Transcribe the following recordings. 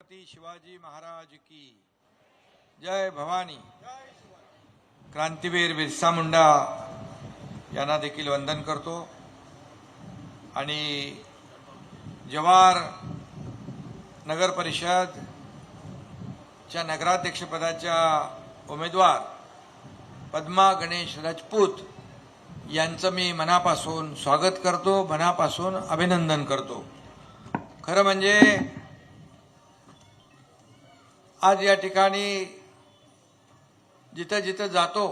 छत्रपती शिवाजी महाराज की। जय भवानी। क्रांतीवीर बिरसा मुंडा यांना देखील वंदन करतो. आणि जवार नगर परिषद च्या नगराध्यक्षपदाच्या उमेदवार पद्मा गणेश राजपूत यांचं मी मनापासून स्वागत करतो मनापासून अभिनंदन करतो. खरं म्हणजे आज या ठिकाणी जिथं जिथं जातो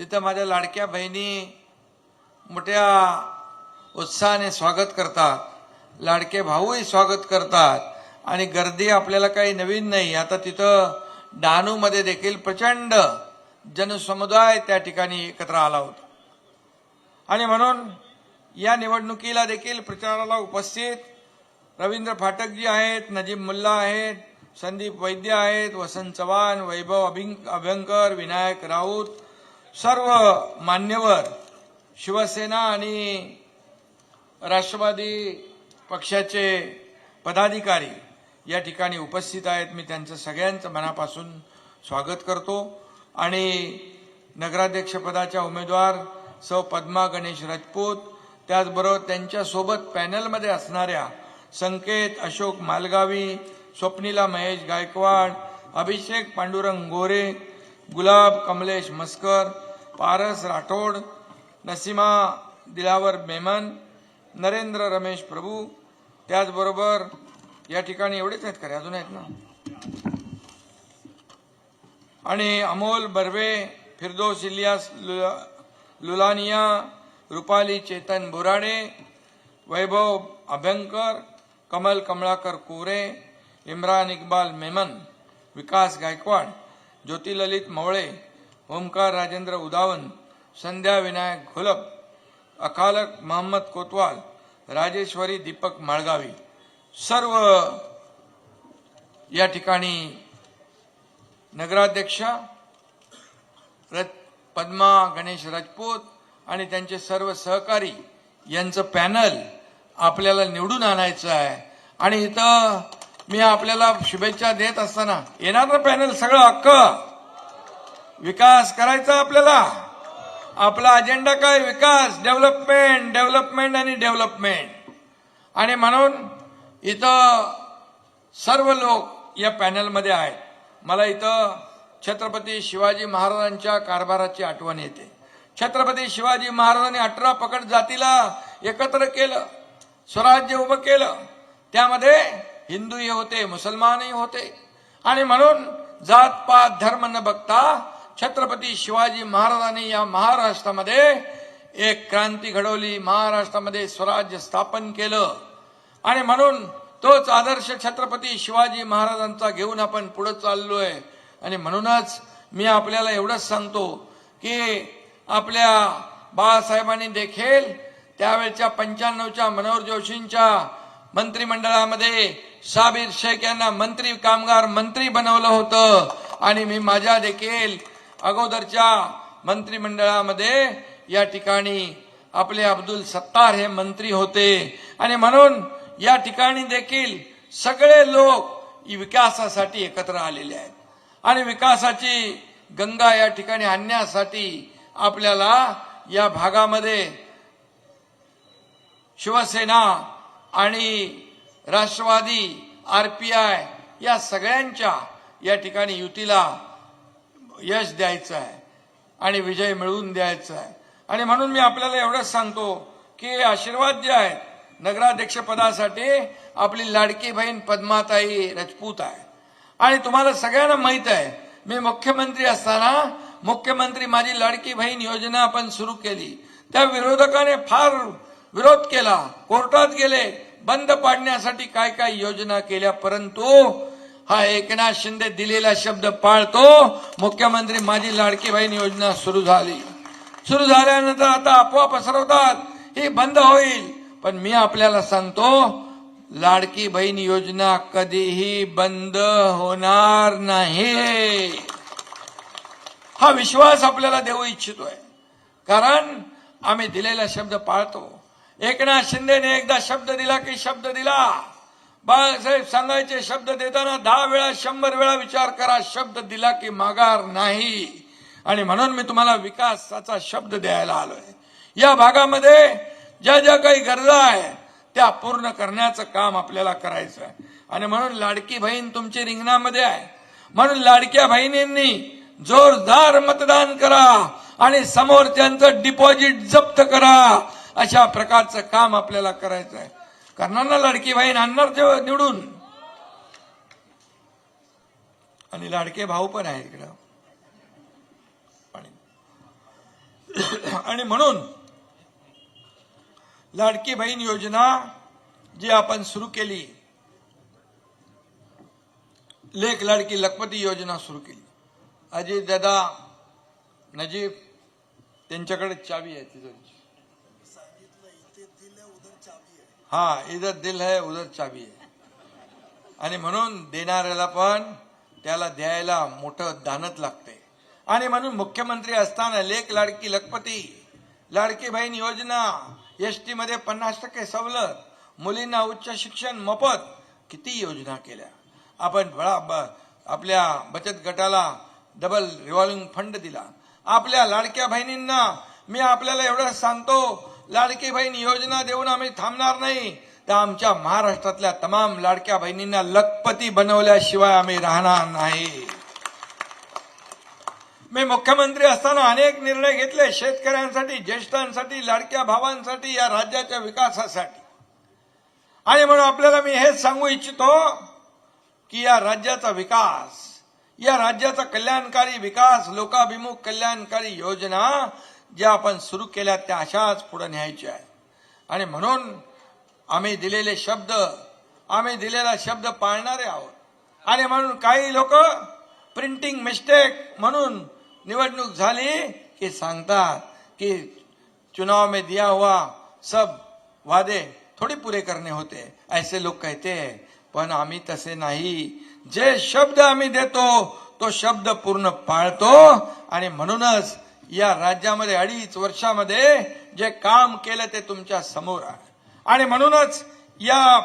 तिथं माझ्या लाडक्या बहिणी मोठ्या उत्साहाने स्वागत करतात. लाडके भाऊही स्वागत करतात. आणि गर्दी आपल्याला काही नवीन नाही. आता तिथं डहाणूमध्ये देखील प्रचंड जनसमुदाय त्या ठिकाणी एकत्र आला होता. आणि म्हणून या निवडणुकीला देखील प्रचाराला उपस्थित रवींद्र फाटकजी आहेत नजीब मुल्ला आहेत संदीप वैद्य आहेत वसंत चव्हाण वैभव अभिं अभ्यंकर विनायक राऊत सर्व मान्यवर शिवसेना आणि राष्ट्रवादी पक्षाचे पदाधिकारी या ठिकाणी उपस्थित आहेत. मी त्यांचं सगळ्यांचं मनापासून स्वागत करतो. आणि नगराध्यक्षपदाच्या उमेदवार सौ पद्मा गणेश राजपूत त्याचबरोबर त्यांच्यासोबत पॅनलमध्ये असणाऱ्या संकेत अशोक मालगावी स्वप्नीला महेश गायकवाड अभिषेक पांडुरंग गोरे गुलाब कमलेश मस्कर पारस राठोड नसीमा दिलावर मेमन नरेंद्र रमेश प्रभू. त्याचबरोबर या ठिकाणी एवढेच आहेत खरे अजून आहेत ना? आणि अमोल बर्वे फिरदोस इलियास लुला- लुलानिया रुपाली चेतन बोराडे वैभव अभ्यंकर कमल कमळाकर कोरे इम्रान इक्बाल मेमन विकास गायकवाड ज्योतिललित मवळे ओमकार राजेंद्र उदावन संध्या विनायक घोलप अकालक मोहम्मद कोतवाल राजेश्वरी दीपक माळगावी. सर्व या ठिकाणी नगराध्यक्षा रत- पद्मा गणेश राजपूत आणि त्यांचे सर्व सहकारी यांचं पॅनल आपल्याला निवडून आणायचं आहे. आणि इथं मी आपल्याला शुभेच्छा देत असताना येणार ना पॅनल सगळं हक्क विकास करायचा आपल्याला. आपला अजेंडा काय? विकास डेव्हलपमेंट डेव्हलपमेंट आणि डेव्हलपमेंट आणि म्हणून इथं सर्व लोक या पॅनलमध्ये आहेत. मला इथं छत्रपती शिवाजी महाराजांच्या कारभाराची आठवण येते. छत्रपती शिवाजी महाराजांनी अठरा पकड जातीला एकत्र केलं स्वराज्य उभं केलं. त्यामध्ये हिंदूही होते मुसलमानही होते. आणि म्हणून जात पात धर्म न बघता छत्रपती शिवाजी महाराजांनी या महाराष्ट्रामध्ये एक क्रांती घडवली. महाराष्ट्रामध्ये स्वराज्य स्थापन केलं. आणि म्हणून तोच आदर्श छत्रपती शिवाजी महाराजांचा घेऊन आपण पुढे चाललोय. आणि म्हणूनच मी आपल्याला एवढंच सांगतो की आपल्या बाळासाहेबांनी देखील त्यावेळच्या पंच्याण्णवच्या मनोहर जोशींच्या मंत्रिमंडळामध्ये साबीर शेख यांना मंत्री कामगार मंत्री बनवलं होतं. आणि मी माझ्या देखील अगोदरच्या मंत्रिमंडळामध्ये या ठिकाणी आपले अब्दुल सत्तार हे मंत्री होते. आणि म्हणून या ठिकाणी देखील सगळे लोक विकासासाठी एकत्र आलेले आहेत. आणि विकासाची गंगा या ठिकाणी आणण्यासाठी आपल्याला या भागामध्ये शिवसेना आणि राष्ट्रवादी आर पी आय या सगळ्यांच्या या ठिकाणी युतीला यश द्यायचं आहे आणि विजय मिळवून द्यायचा आहे. आणि म्हणून मी आपल्याला एवढंच सांगतो की आशीर्वाद जे आहेत नगराध्यक्षपदासाठी आपली लाडकी बहीण पद्माताई राजपूत आहे. आणि तुम्हाला सगळ्यांना माहीत आहे मी मुख्यमंत्री असताना मुख्यमंत्री माझी लाडकी बहीण योजना आपण सुरू केली. त्या विरोधकाने फार विरोध केला कोर्टात गेले बंद पाडण्यासाठी काय काय योजना केल्या परंतु हा एकनाथ शिंदे दिलेला शब्द पाळतो. मुख्यमंत्री माझी लाडकी बहीण योजना सुरू झाली. सुरू झाल्यानंतर आता अफवा पसरवतात. ही बंद होईल. पण मी आपल्याला सांगतो लाडकी बहीण योजना कधीही बंद होणार नाही. हा विश्वास आपल्याला देऊ इच्छितोय. कारण आम्ही दिलेला शब्द पाळतो. एकनाथ शिंदेने एकदा शब्द दिला की शब्द दिला. बाळासाहेब सांगायचे शब्द देताना दहा वेळा शंभर वेळा विचार करा शब्द दिला की माघार नाही. आणि म्हणून मी तुम्हाला विकासाचा शब्द द्यायला आलोय. या भागामध्ये ज्या ज्या काही गरजा आहे त्या पूर्ण करण्याचं काम आपल्याला करायचं आहे आणि म्हणून लाडकी बहीण तुमची रिंगणामध्ये आहे. म्हणून लाडक्या बहिणींनी जोरदार मतदान करा आणि समोर त्यांचं डिपॉझिट जप्त करा. अशा प्रकारचं काम आपल्याला करायचं आहे. करणार ना लाडकी बहीण आणणार ते निवडून. आणि लाडके भाऊ पण आहेत इकडं. आणि- आणि म्हणून लाडकी बहीण योजना जी आपण सुरू केली लेख लाडकी लखपती योजना सुरू केली. अजित दादा नजीब त्यांच्याकडे चावी आहे तिथं. हा इधर दिल है उधर चावी आहे आणि म्हणून देणाऱ्याला पण त्याला द्यायला मोठं दानत लागते. आणि म्हणून मुख्यमंत्री असताना लेख लाडकी लखपती लाडकी बहीण योजना एस टी मध्ये पन्नास टक्के सवलत मुलींना उच्च शिक्षण मोफत किती योजना केल्या? आपण बळा ब- आपल्या बचत गटाला डबल रिव्हॉल्विंग फंड दिला. आपल्या लाडक्या बहिणींना मी आपल्याला एवढं सांगतो लाडकी बहीण योजना देऊन आम्ही थांबणार नाही. तर आमच्या महाराष्ट्रातल्या तमाम लाडक्या बहिणींना लखपती बनवल्याशिवाय आम्ही राहणार नाही. मी मुख्यमंत्री असताना अनेक निर्णय घेतले शेतकऱ्यांसाठी ज्येष्ठांसाठी लाडक्या भावांसाठी या राज्याच्या विकासासाठी. आणि म्हणून आपल्याला मी हेच सांगू इच्छितो की या राज्याचा विकास या राज्याचा कल्याणकारी विकास लोकाभिमुख कल्याणकारी योजना ज्या आपण सुरू केल्या त्या अशाच पुढे न्यायच्या आहेत. आणि म्हणून आम्ही दिलेले शब्द आम्ही दिलेला शब्द पाळणारे आहोत. आणि म्हणून काही लोक प्रिंटिंग मिस्टेक म्हणून निवडणूक झाली की सांगतात की चुनाव में दिया हुआ सब वादे थोड़ी पुरे करणे होते. ऐसे लोक कहते पण आम्ही तसे नाही. जे शब्द आम्ही देतो तो शब्द पूर्ण पाळतो आणि म्हणूनच या राज्यामध्ये अडीच वर्षामध्ये जे काम केलं ते तुमच्यासमोर आहे. आणि म्हणूनच या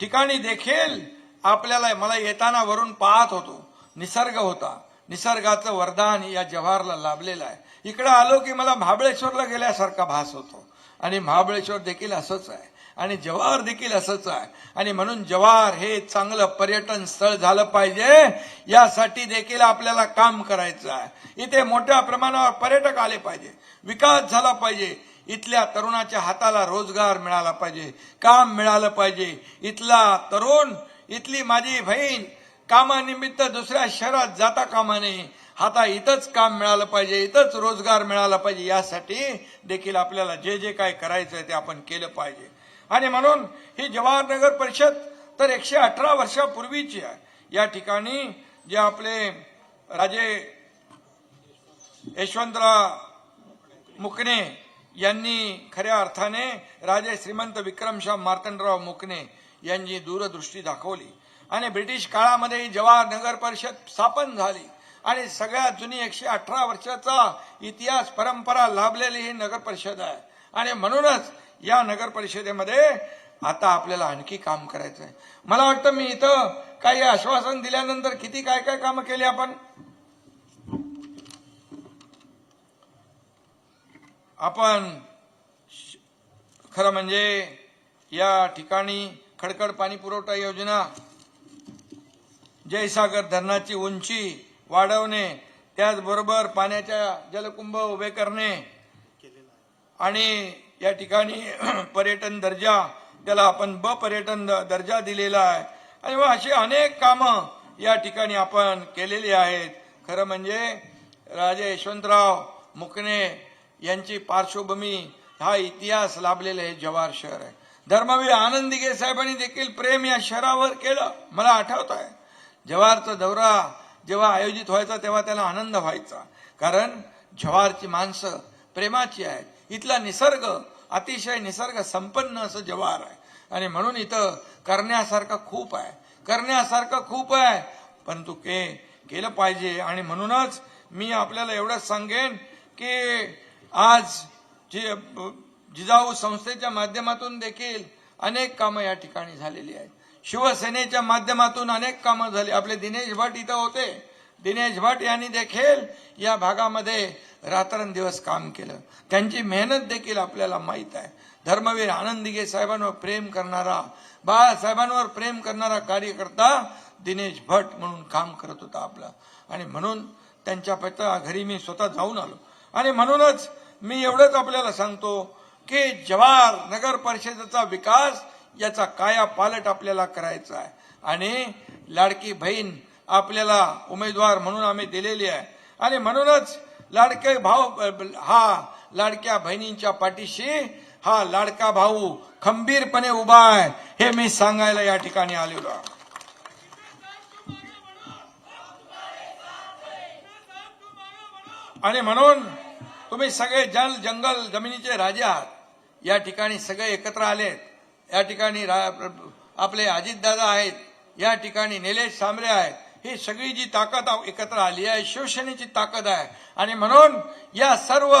ठिकाणी देखील आपल्याला मला येताना वरून पाहत होतो. निसर्ग होता. निसर्गाचं वरदान या जव्हारला लाभलेलं आहे. इकडं आलो की मला महाबळेश्वरला गेल्यासारखा भास होतो. आणि महाबळेश्वर देखील असंच आहे. आणि जव्हार देखील असंच आहे. आणि म्हणून जव्हार हे चांगलं पर्यटन स्थळ झालं पाहिजे. यासाठी देखील आपल्याला काम करायचं आहे. इथे मोठ्या प्रमाणावर पर्यटक आले पाहिजे. विकास झाला पाहिजे. इथल्या तरुणाच्या हाताला रोजगार मिळाला पाहिजे. काम मिळालं पाहिजे. इथला तरुण इथली माझी बहीण कामानिमित्त दुसऱ्या शहरात जाता कामा नये. आता इथंच काम मिळालं पाहिजे. इथंच रोजगार मिळाला पाहिजे. यासाठी देखील आपल्याला जे जे काय करायचं आहे ते आपण केलं पाहिजे. आणि म्हणून ही जवाहर नगर परिषद तर एकशे अठरा वर्षापूर्वीची आहे. या ठिकाणी जे आपले राजे यशवंतराव मुकणे यांनी खऱ्या अर्थाने राजे श्रीमंत विक्रमशाह मार्तंडराव मुकणे यांची दूरदृष्टी दाखवली. आणि ब्रिटिश काळामध्ये ही जवाहर नगर परिषद स्थापन झाली. आणि सगळ्यात जुनी एकशे अठरा वर्षाचा इतिहास परंपरा लाभलेली ही नगर परिषद आहे. आणि म्हणूनच या नगर परिषदेमध्ये आता आपल्याला आणखी काम करायचं आहे मला वाटतं मी इथं काही आश्वासन दिल्यानंतर किती काय काय कामं केली आपण? आपण खरं म्हणजे या ठिकाणी खडखड पाणी पुरवठा योजना जयसागर धरणाची उंची वाढवणे त्याचबरोबर पाण्याच्या जलकुंभ उभे करणे आणि या ठिकाणी पर्यटन दर्जा त्याला आपण ब पर्यटन द- दर्जा दिलेला आहे. आणि मग अशी अनेक कामं या ठिकाणी आपण केलेली आहेत. खरं म्हणजे राजे यशवंतराव मुकणे यांची पार्श्वभूमी हा इतिहास लाभलेला हे जवाहर शहर आहे. धर्मवीर आनंदिगे साहेबांनी देखील प्रेम या शहरावर केलं. मला आठवत आहे. जवाहरचा दौरा जेव्हा आयोजित व्हायचा तेव्हा त्याला आनंद व्हायचा. कारण जवाहरची माणसं प्रेमाची आहेत. इथला निसर्ग अतिशय निसर्ग संपन्न असं जवार आहे. आणि म्हणून इथं करण्यासारखं खूप आहे. करण्यासारखं खूप आहे. परंतु के केलं पाहिजे. आणि म्हणूनच मी आपल्याला एवढंच सांगेन की आज जे जिजाऊ संस्थेच्या माध्यमातून देखील अनेक कामं या ठिकाणी झालेली आहेत. शिवसेनेच्या माध्यमातून अनेक कामं झाली. आपले दिनेश भट इथं होते. दिनेश भट यांनी देखील या भागामध्ये रात्रंदिवस काम केलं. त्यांची मेहनत देखील आपल्याला माहीत आहे. धर्मवीर आनंद साहेबांवर प्रेम करणारा बाळासाहेबांवर प्रेम करणारा कार्यकर्ता दिनेश भट म्हणून काम करत होता आपला. आणि म्हणून त्यांच्या पिता घरी मी स्वतः जाऊन आलो. आणि म्हणूनच मी एवढंच आपल्याला सांगतो की जवाहर नगर परिषदेचा विकास याचा काया पालट आपल्याला करायचा आहे. आणि लाडकी बहीण आपल्याला उमेदवार म्हणून आम्ही दिलेली आहे. आणि म्हणूनच लाडके भाऊ हा लाडक्या बहिणींच्या पाठीशी हा लाडका भाऊ खंबीरपणे उभा आहे. हे मी सांगायला या ठिकाणी आलेलो आहे. आणि म्हणून तुम्ही सगळे जल जंगल जमिनीचे राजा आहात. या ठिकाणी सगळे एकत्र आलेत. या ठिकाणी रा- आपले अजितदादा आहेत. या ठिकाणी निलेश सांबरे आहेत. ही सगळी जी ताकद एकत्र आली आहे शिवसेनेची ताकद आहे. आणि म्हणून या सर्व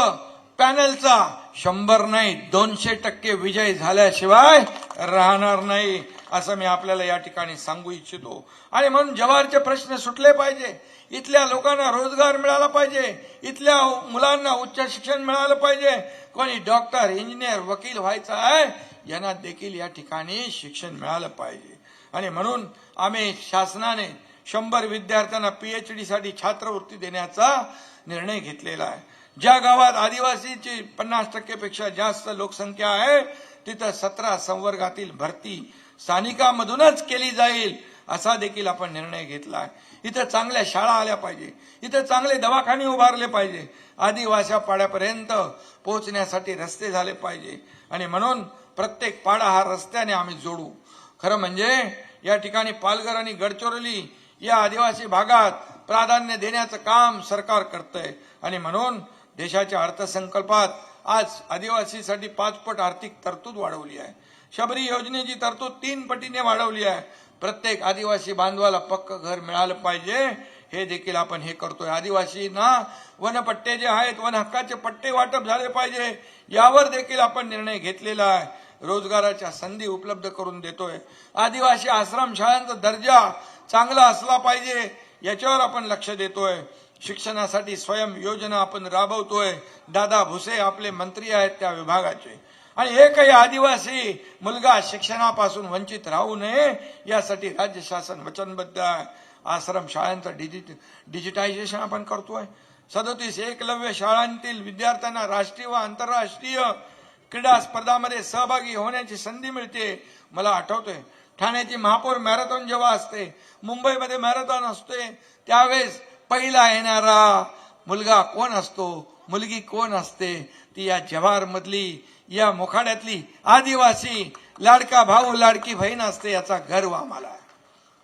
पॅनलचा शंभर नाही दोनशे टक्के विजय झाल्याशिवाय राहणार नाही असं मी आपल्याला या ठिकाणी सांगू इच्छितो. आणि म्हणून जवाहरचे प्रश्न सुटले पाहिजे. इथल्या लोकांना रोजगार मिळाला पाहिजे. इथल्या मुलांना उच्च शिक्षण मिळालं पाहिजे. कोणी डॉक्टर इंजिनियर वकील व्हायचं आहे यांना देखील या ठिकाणी शिक्षण मिळालं पाहिजे. आणि म्हणून आम्ही शासनाने शंभर विद्यार्थ्यांना पीएच साठी छात्रवृत्ती देण्याचा निर्णय घेतलेला आहे. ज्या गावात आदिवासीची पन्नास टक्केपेक्षा जास्त लोकसंख्या आहे तिथं सतरा संवर्गातील भरती स्थानिकामधूनच केली जाईल असा देखील आपण निर्णय घेतला आहे. इथं चांगल्या शाळा आल्या पाहिजे. इथं चांगले दवाखाने उभारले पाहिजे. आदिवासी पाड्यापर्यंत पोहोचण्यासाठी रस्ते झाले पाहिजे. आणि म्हणून प्रत्येक पाडा हा रस्त्याने आम्ही जोडू. खरं म्हणजे या ठिकाणी पालघर आणि गडचिरोली या आदिवासी भागात प्राधान्य देण्याचं काम सरकार करतंय. आणि म्हणून देशाच्या अर्थसंकल्पात आज आदिवासीसाठी पाच पट आर्थिक तरतूद वाढवली आहे. शबरी योजनेची तरतूद तीन पटीने वाढवली आहे. प्रत्येक आदिवासी बांधवाला पक्क घर मिळालं पाहिजे. हे देखील आपण हे करतोय. आदिवासींना वनपट्टे जे आहेत वन हक्काचे पट्टे वाटप झाले पाहिजे यावर देखील आपण निर्णय घेतलेला आहे. रोजगाराच्या संधी उपलब्ध करून देतोय. आदिवासी आश्रमशाळांचा दर्जा चांगला असला पाहिजे याच्यावर आपण लक्ष देतोय. शिक्षणासाठी स्वयं योजना आपण राबवतोय. दादा भुसे आपले मंत्री आहेत त्या विभागाचे. आणि एकही आदिवासी मुलगा शिक्षणापासून वंचित राहू नये यासाठी राज्य शासन वचनबद्ध आहे. आश्रम शाळांचं डिजिट डिजिटायझेशन आपण करतोय. सदोतीस एकलव्य शाळांतील विद्यार्थ्यांना राष्ट्रीय व आंतरराष्ट्रीय क्रीडा स्पर्धामध्ये सहभागी होण्याची संधी मिळते. मला आठवतंय ठाण्याची महापौर मॅरेथॉन जेव्हा असते मुंबईमध्ये मॅरेथॉन असते त्यावेळेस पहिला येणारा मुलगा कोण असतो? मुलगी कोण असते? ती या जव्हारमधली या मोखाड्यातली आदिवासी लाडका भाऊ लाडकी बहीण असते याचा गर्व आम्हाला.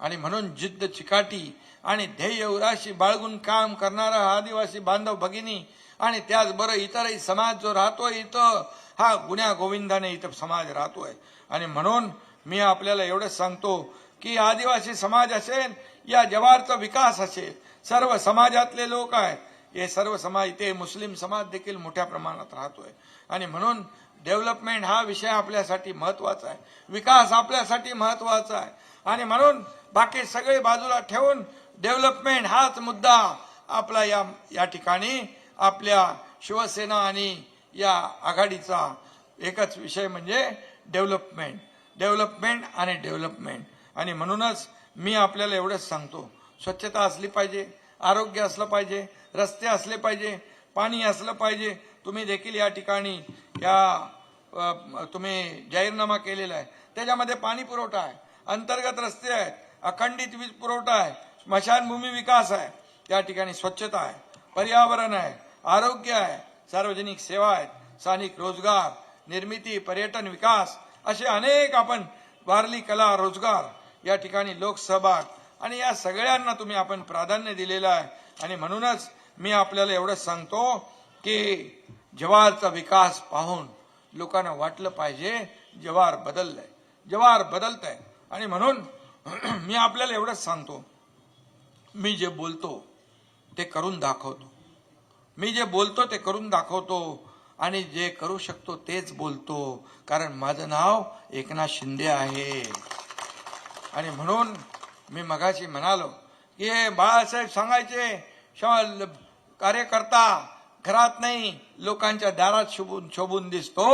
आणि म्हणून जिद्द चिकाटी आणि ध्येय उराशी बाळगून काम करणारा आदिवासी बांधव भगिनी आणि त्याचबरोबर इतरही समाज जो राहतोय इथं हा गुन्ह्या गोविंदाने इथं समाज राहतोय. आणि म्हणून मी आपल्याला एवढंच सांगतो की आदिवासी समाज असेल या जवारचा विकास असेल सर्व समाजातले लोक आहेत. हे सर्व समाज इथे मुस्लिम समाज देखील मोठ्या प्रमाणात राहतोय. आणि म्हणून डेव्हलपमेंट हा विषय आपल्यासाठी महत्त्वाचा आहे. विकास आपल्यासाठी महत्त्वाचा आहे. आणि म्हणून बाकी सगळे बाजूला ठेवून डेव्हलपमेंट हाच मुद्दा आपला या या ठिकाणी आपल्या शिवसेना आणि या आघाडीचा एकच विषय म्हणजे डेव्हलपमेंट. डेव्हलपमेंट आणि डेव्हलपमेंट. आणि म्हणूनच मी आपल्याला एवढंच सांगतो स्वच्छता असली पाहिजे आरोग्य असलं पाहिजे रस्ते असले पाहिजे पाणी असलं पाहिजे. तुम्ही देखील या ठिकाणी या तुम्ही जाहीरनामा केलेला आहे. त्याच्यामध्ये पाणी पुरवठा आहे अंतर्गत रस्ते आहेत अखंडित वीज पुरवठा आहे स्मशानभूमी विकास आहे त्या ठिकाणी स्वच्छता आहे पर्यावरण आहे आरोग्य आहे सार्वजनिक सेवा आहेत स्थानिक रोजगार निर्मिती पर्यटन विकास असे अनेक आपण वारली कला रोजगार या ठिकाणी लोकसहभाग आणि या सगळ्यांना तुम्ही आपण प्राधान्य दिलेलं आहे. आणि म्हणूनच मी आपल्याला एवढंच सांगतो की जवारचा विकास पाहून लोकांना वाटलं पाहिजे जवार बदललंय. जवार बदलत आहे आणि म्हणून मी आपल्याला एवढंच सांगतो. मी जे बोलतो ते करून दाखवतो. मी जे बोलतो ते करून दाखवतो. आणि जे करू शकतो तेच बोलतो. कारण माझं नाव एकनाथ शिंदे आहे. आणि म्हणून मी मगाशी म्हणालो की बाळासाहेब सांगायचे कार्यकर्ता घरात नाही लोकांच्या दारात शोभून शोभून दिसतो.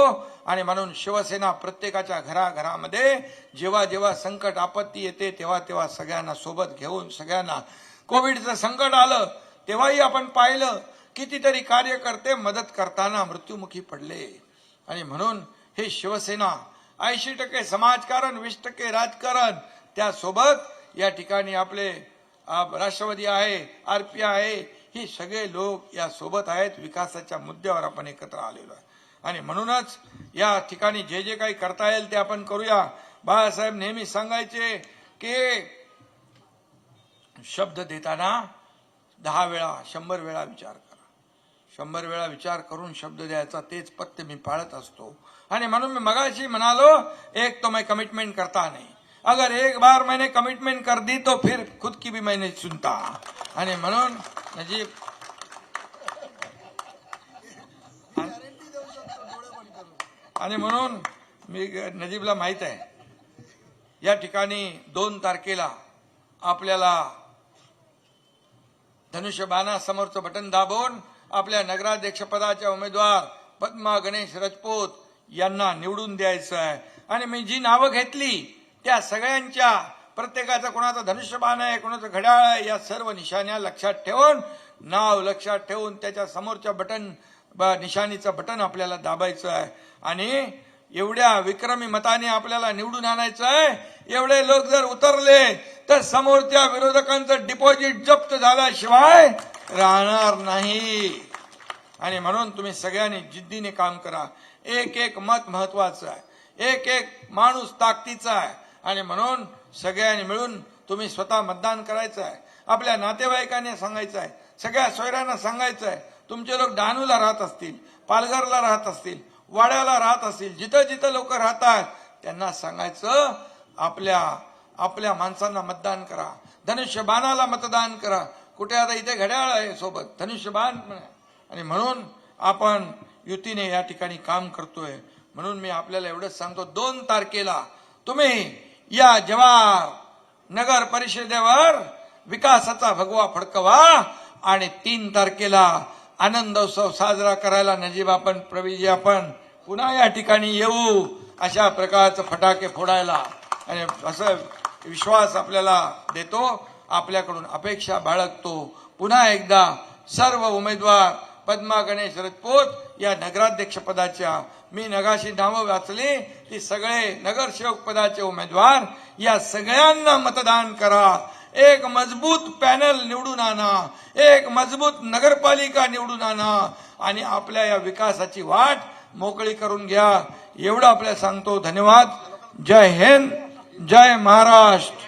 आणि म्हणून शिवसेना प्रत्येकाच्या घराघरामध्ये जेव्हा जेव्हा संकट आपत्ती येते तेव्हा तेव्हा सगळ्यांना सोबत घेऊन सगळ्यांना कोविडचं संकट आलं तेव्हाही आपण पाहिलं कितीतरी कार्यकर्ते मदत करताना मृत्युमुखी पडले. आणि म्हणून हे शिवसेना ऐंशी टक्के समाजकारण वीस टक्के राजकारण त्यासोबत या ठिकाणी आपले राष्ट्रवादी आहे आरपी आहे ही सगळे लोक या सोबत आहेत विकासाच्या मुद्द्यावर आपण एकत्र आलेलो आहे. आणि म्हणूनच या ठिकाणी जे जे काही करता येईल ते आपण करूया. बाळासाहेब नेहमी सांगायचे की शब्द देताना दहा वेळा शंभर वेळा विचार शंभर वेळा विचार करून शब्द द्यायचा तेच पत्य मी पाळत असतो. आणि म्हणून मी मगाशी म्हणालो एक तो मैं कमिटमेंट करता नाही. अगर एक बार मैंने कमिटमेंट कर दी तो फिर खुद की भी मैंने सुनता. आणि म्हणून नजीब आणि म्हणून मी नजीबला माहीत आहे या ठिकाणी दोन तारखेला आपल्याला धनुष्यबाणासमोरचं बटन दाबून आपल्या नगराध्यक्षपदाच्या उमेदवार पद्मा गणेश राजपूत यांना निवडून द्यायचं आहे. आणि मी जी नावं घेतली त्या सगळ्यांच्या प्रत्येकाचा कोणाचा धनुष्यबाण आहे कोणाचं घड्याळ आहे या सर्व निशाण्या लक्षात ठेवून नाव लक्षात ठेवून त्याच्या समोरच्या बटन ब- निशाणीचं बटन आपल्याला दाबायचं आहे. आणि एवढ्या विक्रमी मताने आपल्याला निवडून आणायचं आहे. एवढे लोक जर उतरले तर समोरच्या विरोधकांचं डिपॉझिट जप्त झाल्याशिवाय राहणार नाही. आणि म्हणून तुम्ही सगळ्यांनी जिद्दीने काम करा. एक एक मत महत्वाचं आहे. एक एक माणूस ताकदीचा आहे. आणि म्हणून सगळ्यांनी मिळून तुम्ही स्वतः मतदान करायचं आहे. आपल्या नातेवाईकांनी सांगायचं आहे. सगळ्या सोयऱ्यांना सांगायचं आहे. तुमचे लोक डहाणूला राहत असतील पालघरला राहत असतील वाड्याला राहत असतील जिथं जिथं लोक राहतात त्यांना सांगायचं आपल्या आपल्या माणसांना मतदान करा. धनुष्यबाणाला मतदान करा. कुठे आता इथे घड्याळ आहे सोबत. धनुष्यबाण पण आणि म्हणून आपण युतीने या ठिकाणी काम करतोय. म्हणून मी आपल्याला एवढंच सांगतो दोन तारखेला तुम्ही या जवाहर नगर परिषदेवर विकासाचा भगवा फडकवा आणि तीन तारखेला आनंदोत्सव साजरा करायला नजीब आपण प्रवीजी आपण पुन्हा या ठिकाणी येऊ अशा प्रकारचं फटाके फोडायला. आणि असं विश्वास आपल्याला देतो आपल्याकडून अपेक्षा बाळगतो. पुन्हा एकदा सर्व उमेदवार पद्मा गणेश राजपूत या नगराध्यक्षपदाच्या मी नगाशी नावं वाचली. की सगळे नगरसेवक पदाचे उमेदवार. या सगळ्यांना मतदान करा. एक मजबूत पॅनल निवडून आणा. एक मजबूत नगरपालिका निवडून आणा. आणि आपल्या या विकासाची वाट मोकळी करून घ्या. एवढं आपल्याला सांगतो धन्यवाद. जय हिंद. जय महाराष्ट्र.